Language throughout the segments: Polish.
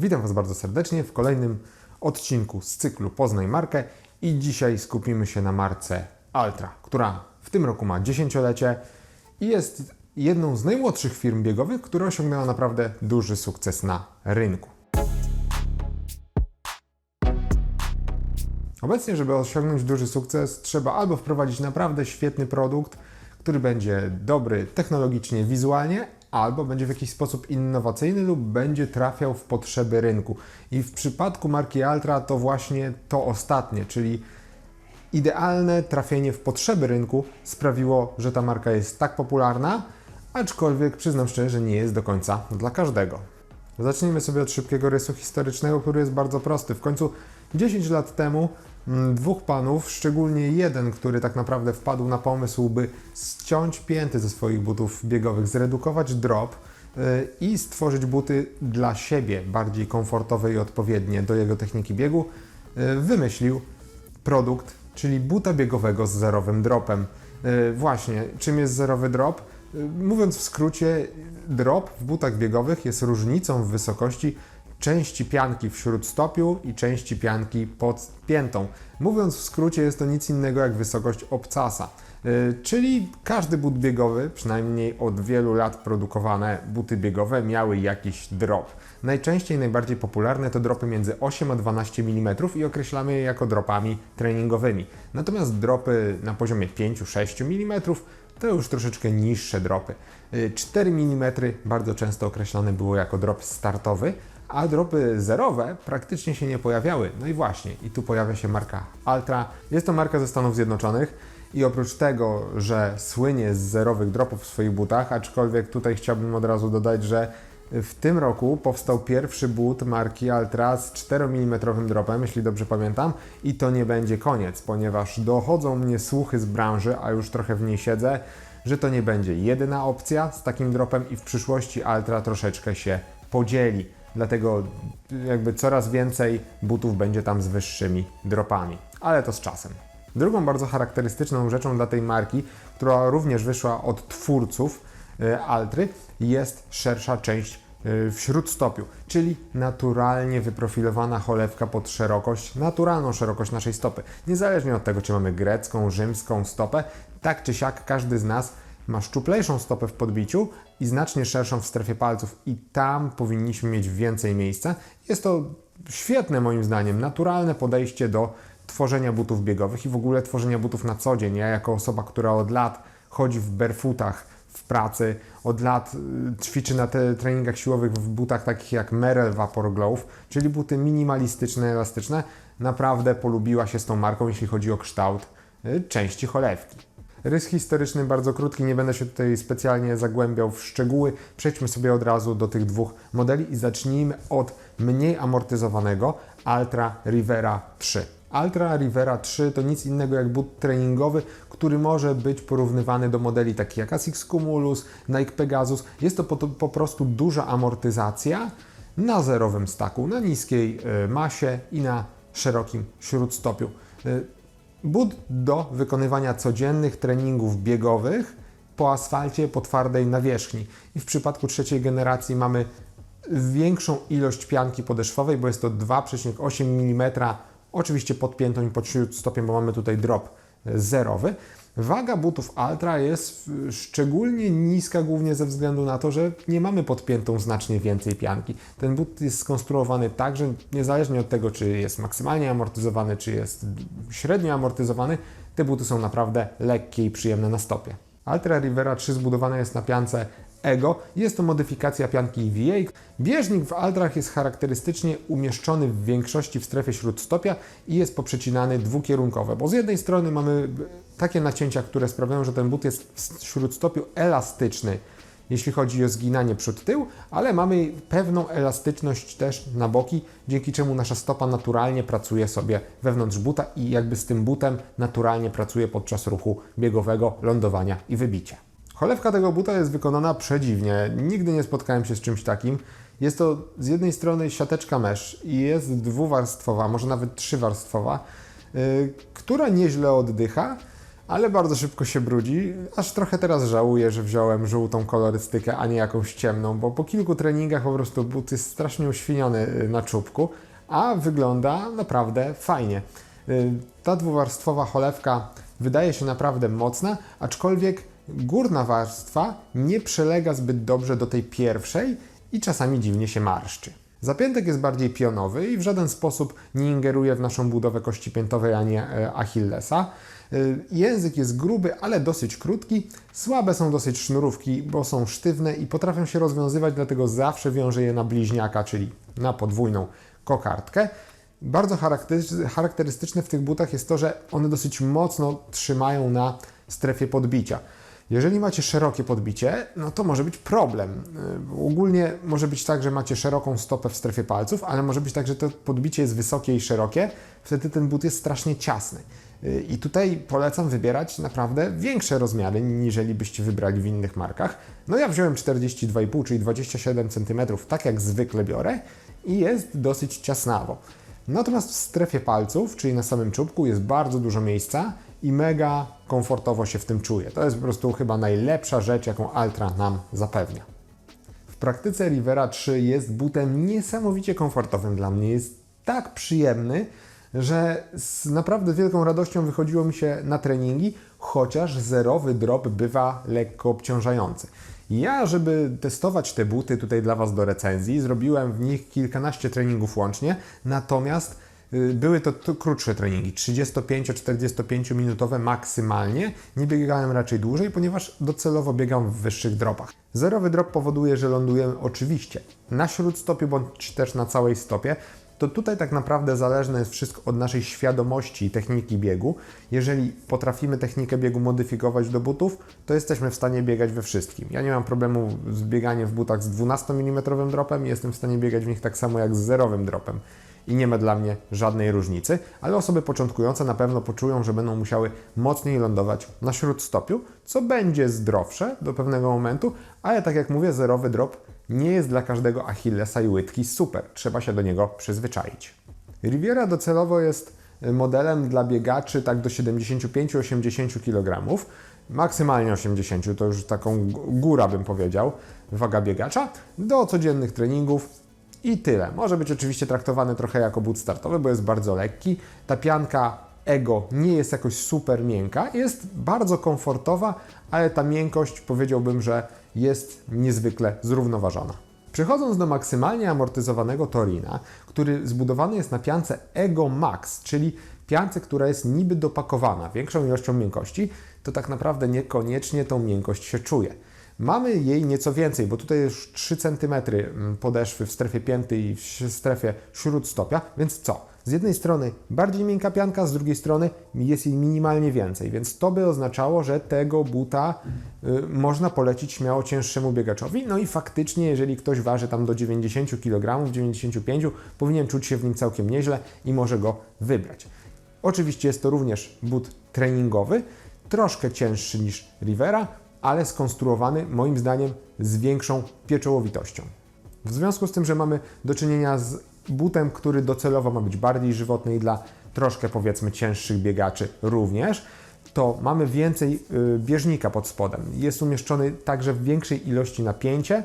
Witam Was bardzo serdecznie w kolejnym odcinku z cyklu Poznaj Markę i dzisiaj skupimy się na marce Altra, która w tym roku ma dziesięciolecie i jest jedną z najmłodszych firm biegowych, która osiągnęła naprawdę duży sukces na rynku. Obecnie, żeby osiągnąć duży sukces, trzeba albo wprowadzić naprawdę świetny produkt, który będzie dobry technologicznie, wizualnie, albo będzie w jakiś sposób innowacyjny lub będzie trafiał w potrzeby rynku. I w przypadku marki Altra to właśnie to ostatnie, czyli idealne trafienie w potrzeby rynku sprawiło, że ta marka jest tak popularna, aczkolwiek przyznam szczerze, że nie jest do końca dla każdego. Zacznijmy sobie od szybkiego rysu historycznego, który jest bardzo prosty. W końcu 10 lat temu mm, dwóch panów, szczególnie jeden, który tak naprawdę wpadł na pomysł, by ściąć pięty ze swoich butów biegowych, zredukować drop yy, i stworzyć buty dla siebie bardziej komfortowe i odpowiednie do jego techniki biegu, yy, wymyślił produkt, czyli buta biegowego z zerowym dropem. Yy, Właśnie, czym jest zerowy drop? Mówiąc w skrócie, drop w butach biegowych jest różnicą w wysokości części pianki w śródstopiu i części pianki pod piętą. Mówiąc w skrócie, jest to nic innego jak wysokość obcasa. Yy, Czyli każdy but biegowy, przynajmniej od wielu lat produkowane buty biegowe, miały jakiś drop. Najczęściej najbardziej popularne to dropy między 8 a 12 mm i określamy je jako dropami treningowymi. Natomiast dropy na poziomie 5-6 mm to już troszeczkę niższe dropy. Y, 4 mm bardzo często określane było jako drop startowy, a dropy zerowe praktycznie się nie pojawiały. No i właśnie, i tu pojawia się marka Altra. Jest to marka ze Stanów Zjednoczonych i oprócz tego, że słynie z zerowych dropów w swoich butach, aczkolwiek tutaj chciałbym od razu dodać, że w tym roku powstał pierwszy but marki Altra z 4 mm dropem, jeśli dobrze pamiętam, i to nie będzie koniec, ponieważ dochodzą mnie słuchy z branży, a już trochę w niej siedzę, że to nie będzie jedyna opcja z takim dropem i w przyszłości Altra troszeczkę się podzieli. Dlatego jakby coraz więcej butów będzie tam z wyższymi dropami, ale to z czasem. Drugą bardzo charakterystyczną rzeczą dla tej marki, która również wyszła od twórców e, Altry, jest szersza część e, w śródstopiu, czyli naturalnie wyprofilowana cholewka pod szerokość, naturalną szerokość naszej stopy. Niezależnie od tego, czy mamy grecką, rzymską stopę, tak czy siak każdy z nas ma szczuplejszą stopę w podbiciu i znacznie szerszą w strefie palców i tam powinniśmy mieć więcej miejsca. Jest to świetne moim zdaniem, naturalne podejście do tworzenia butów biegowych i w ogóle tworzenia butów na co dzień. Ja jako osoba, która od lat chodzi w barefootach w pracy, od lat y, ćwiczy na treningach siłowych w butach takich jak Merrell Vapor Glove, czyli buty minimalistyczne, elastyczne, naprawdę polubiła się z tą marką, jeśli chodzi o kształt y, części cholewki. Rys historyczny bardzo krótki, nie będę się tutaj specjalnie zagłębiał w szczegóły. Przejdźmy sobie od razu do tych dwóch modeli i zacznijmy od mniej amortyzowanego Altra Rivera 3. Altra Rivera 3 to nic innego jak but treningowy, który może być porównywany do modeli takich jak Asics Cumulus, Nike Pegasus. Jest to po, po prostu duża amortyzacja na zerowym staku, na niskiej y, masie i na szerokim śródstopiu. But do wykonywania codziennych treningów biegowych po asfalcie, po twardej nawierzchni. I w przypadku trzeciej generacji mamy większą ilość pianki podeszwowej, bo jest to 2,8 mm, oczywiście pod piętą i pod śródstopiem, bo mamy tutaj drop zerowy. Waga butów Altra jest y, szczególnie niska, głównie ze względu na to, że nie mamy pod piętą znacznie więcej pianki. Ten but jest skonstruowany tak, że niezależnie od tego, czy jest maksymalnie amortyzowany, czy jest średnio amortyzowany, te buty są naprawdę lekkie i przyjemne na stopie. Altra Rivera 3 zbudowana jest na piance Ego. Jest to modyfikacja pianki EVA. Bieżnik w Altrach jest charakterystycznie umieszczony w większości w strefie śródstopia i jest poprzecinany dwukierunkowo, bo z jednej strony mamy takie nacięcia, które sprawiają, że ten but jest w śródstopiu elastyczny, jeśli chodzi o zginanie przód-tył, ale mamy pewną elastyczność też na boki, dzięki czemu nasza stopa naturalnie pracuje sobie wewnątrz buta i jakby z tym butem naturalnie pracuje podczas ruchu biegowego, lądowania i wybicia. Cholewka tego buta jest wykonana przedziwnie. Nigdy nie spotkałem się z czymś takim. Jest to z jednej strony siateczka mesh i jest dwuwarstwowa, może nawet trzywarstwowa, yy, która nieźle oddycha, ale bardzo szybko się brudzi. Aż trochę teraz żałuję, że wziąłem żółtą kolorystykę, a nie jakąś ciemną, bo po kilku treningach po prostu but jest strasznie uświniony y, na czubku, a wygląda naprawdę fajnie. Y, Ta dwuwarstwowa cholewka wydaje się naprawdę mocna, aczkolwiek górna warstwa nie przylega zbyt dobrze do tej pierwszej i czasami dziwnie się marszczy. Zapiętek jest bardziej pionowy i w żaden sposób nie ingeruje w naszą budowę kości piętowej ani e, Achillesa. Y, Język jest gruby, ale dosyć krótki. Słabe są dosyć sznurówki, bo są sztywne i potrafią się rozwiązywać, dlatego zawsze wiążę je na bliźniaka, czyli na podwójną kokardkę. Bardzo charakterys- charakterystyczne w tych butach jest to, że one dosyć mocno trzymają na strefie podbicia. Jeżeli macie szerokie podbicie, no to może być problem. Yy, Ogólnie może być tak, że macie szeroką stopę w strefie palców, ale może być tak, że to podbicie jest wysokie i szerokie, wtedy ten but jest strasznie ciasny. Yy, I tutaj polecam wybierać naprawdę większe rozmiary, niżeli byście wybrali w innych markach. No ja wziąłem 42,5, czyli 27 cm, tak jak zwykle biorę i jest dosyć ciasnawo. Natomiast w strefie palców, czyli na samym czubku, jest bardzo dużo miejsca i mega komfortowo się w tym czuję. To jest po prostu chyba najlepsza rzecz, jaką Altra nam zapewnia. W praktyce Rivera 3 jest butem niesamowicie komfortowym dla mnie. Jest tak przyjemny, że z naprawdę wielką radością wychodziło mi się na treningi, chociaż zerowy drop bywa lekko obciążający. Ja, żeby testować te buty tutaj dla Was do recenzji, zrobiłem w nich kilkanaście treningów łącznie, natomiast były to, krótsze treningi, 35-45 minutowe maksymalnie. Nie biegałem raczej dłużej, ponieważ docelowo biegam w wyższych dropach. Zerowy drop powoduje, że lądujemy oczywiście na śródstopie bądź też na całej stopie. To tutaj tak naprawdę zależne jest wszystko od naszej świadomości i techniki biegu. Jeżeli potrafimy technikę biegu modyfikować do butów, to jesteśmy w stanie biegać we wszystkim. Ja nie mam problemu z bieganiem w butach z 12 mm dropem jestem w stanie biegać w nich tak samo jak z zerowym dropem i nie ma dla mnie żadnej różnicy, ale osoby początkujące na pewno poczują, że będą musiały mocniej lądować na śródstopiu, co będzie zdrowsze do pewnego momentu, ale tak jak mówię, zerowy drop nie jest dla każdego Achillesa i łydki super. Trzeba się do niego przyzwyczaić. Riviera docelowo jest modelem dla biegaczy tak do 75-80 kg. Maksymalnie 80 to już taką góra bym powiedział, waga biegacza, do codziennych treningów i tyle. Może być oczywiście traktowany trochę jako but startowy, bo jest bardzo lekki. Ta pianka Ego nie jest jakoś super miękka, jest bardzo komfortowa, ale ta miękkość powiedziałbym, że jest niezwykle zrównoważona. Przechodząc do maksymalnie amortyzowanego Torina, który zbudowany jest na piance Ego Max, czyli piance, która jest niby dopakowana większą ilością miękkości, to tak naprawdę niekoniecznie tą miękkość się czuje. Mamy jej nieco więcej, bo tutaj już 3 cm podeszwy w strefie pięty i w strefie śródstopia, więc co? Z jednej strony bardziej miękka pianka, z drugiej strony jest jej minimalnie więcej, więc to by oznaczało, że tego buta y, można polecić śmiało cięższemu biegaczowi. No i faktycznie, jeżeli ktoś waży tam do 90 kg, 95, powinien czuć się w nim całkiem nieźle i może go wybrać. Oczywiście jest to również but treningowy, troszkę cięższy niż Rivera, ale skonstruowany moim zdaniem z większą pieczołowitością. W związku z tym, że mamy do czynienia z butem, który docelowo ma być bardziej żywotny i dla troszkę powiedzmy cięższych biegaczy również, to mamy więcej y, bieżnika pod spodem. Jest umieszczony także w większej ilości napięcie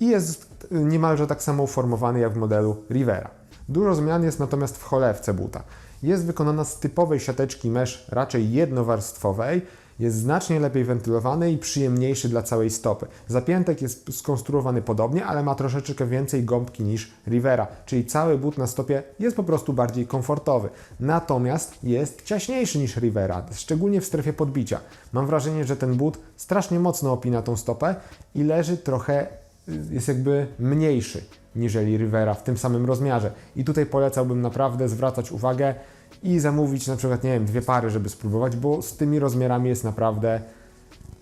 i jest y, niemalże tak samo uformowany jak w modelu Rivera. Dużo zmian jest natomiast w cholewce buta. Jest wykonana z typowej siateczki mesh, raczej jednowarstwowej, jest znacznie lepiej wentylowany i przyjemniejszy dla całej stopy. Zapiętek jest skonstruowany podobnie, ale ma troszeczkę więcej gąbki niż Rivera, czyli cały but na stopie jest po prostu bardziej komfortowy. Natomiast jest ciaśniejszy niż Rivera, szczególnie w strefie podbicia. Mam wrażenie, że ten but strasznie mocno opina tą stopę i leży trochę, jest jakby mniejszy niżeli Rivera w tym samym rozmiarze. I tutaj polecałbym naprawdę zwracać uwagę i zamówić na przykład, nie wiem, dwie pary, żeby spróbować, bo z tymi rozmiarami jest naprawdę,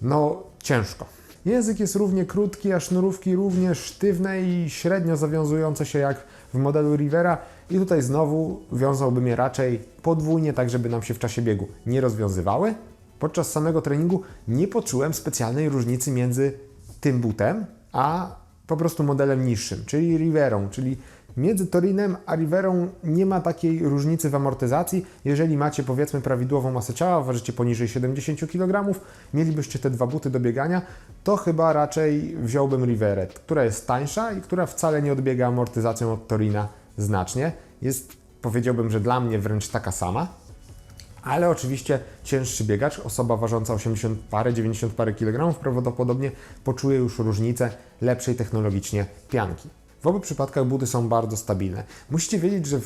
no, ciężko. Język jest równie krótki, a sznurówki równie sztywne i średnio zawiązujące się jak w modelu Rivera. I tutaj znowu wiązałbym je raczej podwójnie, tak żeby nam się w czasie biegu nie rozwiązywały. Podczas samego treningu nie poczułem specjalnej różnicy między tym butem, a po prostu modelem niższym, czyli Riverą, czyli Między Torinem a Riverą nie ma takiej różnicy w amortyzacji. Jeżeli macie powiedzmy prawidłową masę ciała, ważycie poniżej 70 kg, mielibyście te dwa buty do biegania, to chyba raczej wziąłbym Riverę, która jest tańsza i która wcale nie odbiega amortyzacją od Torina znacznie. Jest powiedziałbym, że dla mnie wręcz taka sama. Ale oczywiście cięższy biegacz, osoba ważąca 80 parę, 90 parę kilogramów prawdopodobnie poczuje już różnicę lepszej technologicznie pianki. W obu przypadkach buty są bardzo stabilne. Musicie wiedzieć, że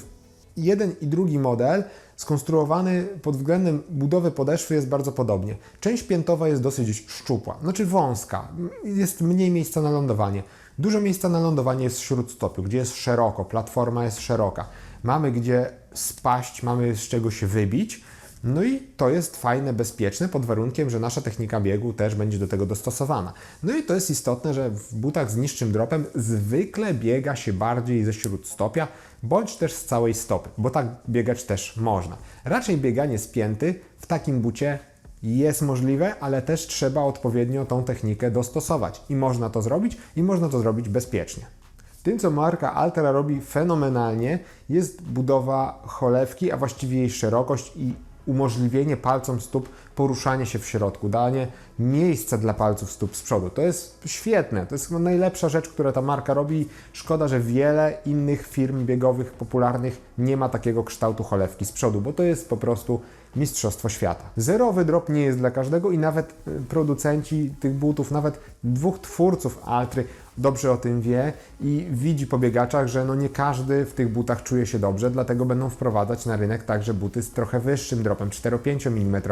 jeden i drugi model skonstruowany pod względem budowy podeszwy jest bardzo podobnie. Część piętowa jest dosyć szczupła, znaczy wąska, jest mniej miejsca na lądowanie. Dużo miejsca na lądowanie jest w śródstopiu, gdzie jest szeroko, platforma jest szeroka. Mamy gdzie spaść, mamy z czego się wybić. No i to jest fajne, bezpieczne, pod warunkiem, że nasza technika biegu też będzie do tego dostosowana. No i to jest istotne, że w butach z niższym dropem zwykle biega się bardziej ze śródstopia, bądź też z całej stopy, bo tak biegać też można. Raczej bieganie spięty w takim bucie jest możliwe, ale też trzeba odpowiednio tą technikę dostosować. I można to zrobić, i można to zrobić bezpiecznie. Tym, co marka Altera robi fenomenalnie, jest budowa cholewki, a właściwie jej szerokość i umożliwienie palcom stóp poruszanie się w środku, danie miejsca dla palców stóp z przodu. To jest świetne, to jest chyba najlepsza rzecz, którą ta marka robi. Szkoda, że wiele innych firm biegowych popularnych nie ma takiego kształtu cholewki z przodu, bo to jest po prostu mistrzostwo świata. Zerowy drop nie jest dla każdego i nawet y, producenci tych butów, nawet dwóch twórców Altry dobrze o tym wie i widzi po biegaczach, że no nie każdy w tych butach czuje się dobrze, dlatego będą wprowadzać na rynek także buty z trochę wyższym dropem, 4-5 mm,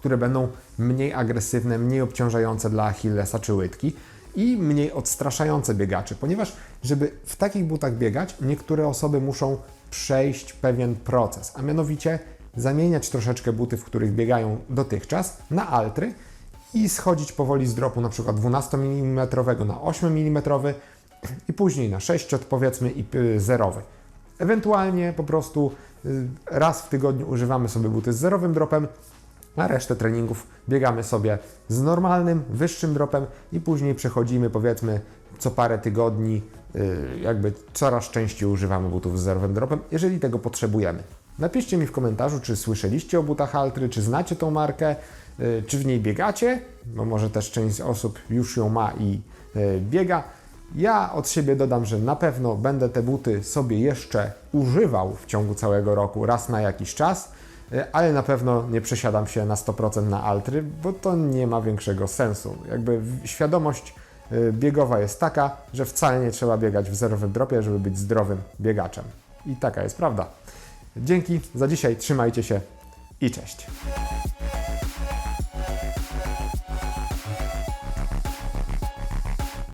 które będą mniej agresywne, mniej obciążające dla Achillesa czy łydki i mniej odstraszające biegaczy, ponieważ żeby w takich butach biegać, niektóre osoby muszą przejść pewien proces, a mianowicie zamieniać troszeczkę buty, w których biegają dotychczas, na altry i schodzić powoli z dropu przykład 12 mm na 8 mm i później na 6 powiedzmy i y, zerowy. Ewentualnie po prostu y, raz w tygodniu używamy sobie buty z zerowym dropem, a resztę treningów biegamy sobie z normalnym, wyższym dropem i później przechodzimy powiedzmy co parę tygodni, y, jakby coraz częściej używamy butów z zerowym dropem, jeżeli tego potrzebujemy. Napiszcie mi w komentarzu, czy słyszeliście o butach Altry, czy znacie tą markę, y, czy w niej biegacie, bo może też część osób już ją ma i y, biega. Ja od siebie dodam, że na pewno będę te buty sobie jeszcze używał w ciągu całego roku raz na jakiś czas, ale na pewno nie przesiadam się na 100% na altry, bo to nie ma większego sensu. Jakby świadomość y, biegowa jest taka, że wcale nie trzeba biegać w zerowym dropie, żeby być zdrowym biegaczem. I taka jest prawda. Dzięki za dzisiaj, trzymajcie się i cześć.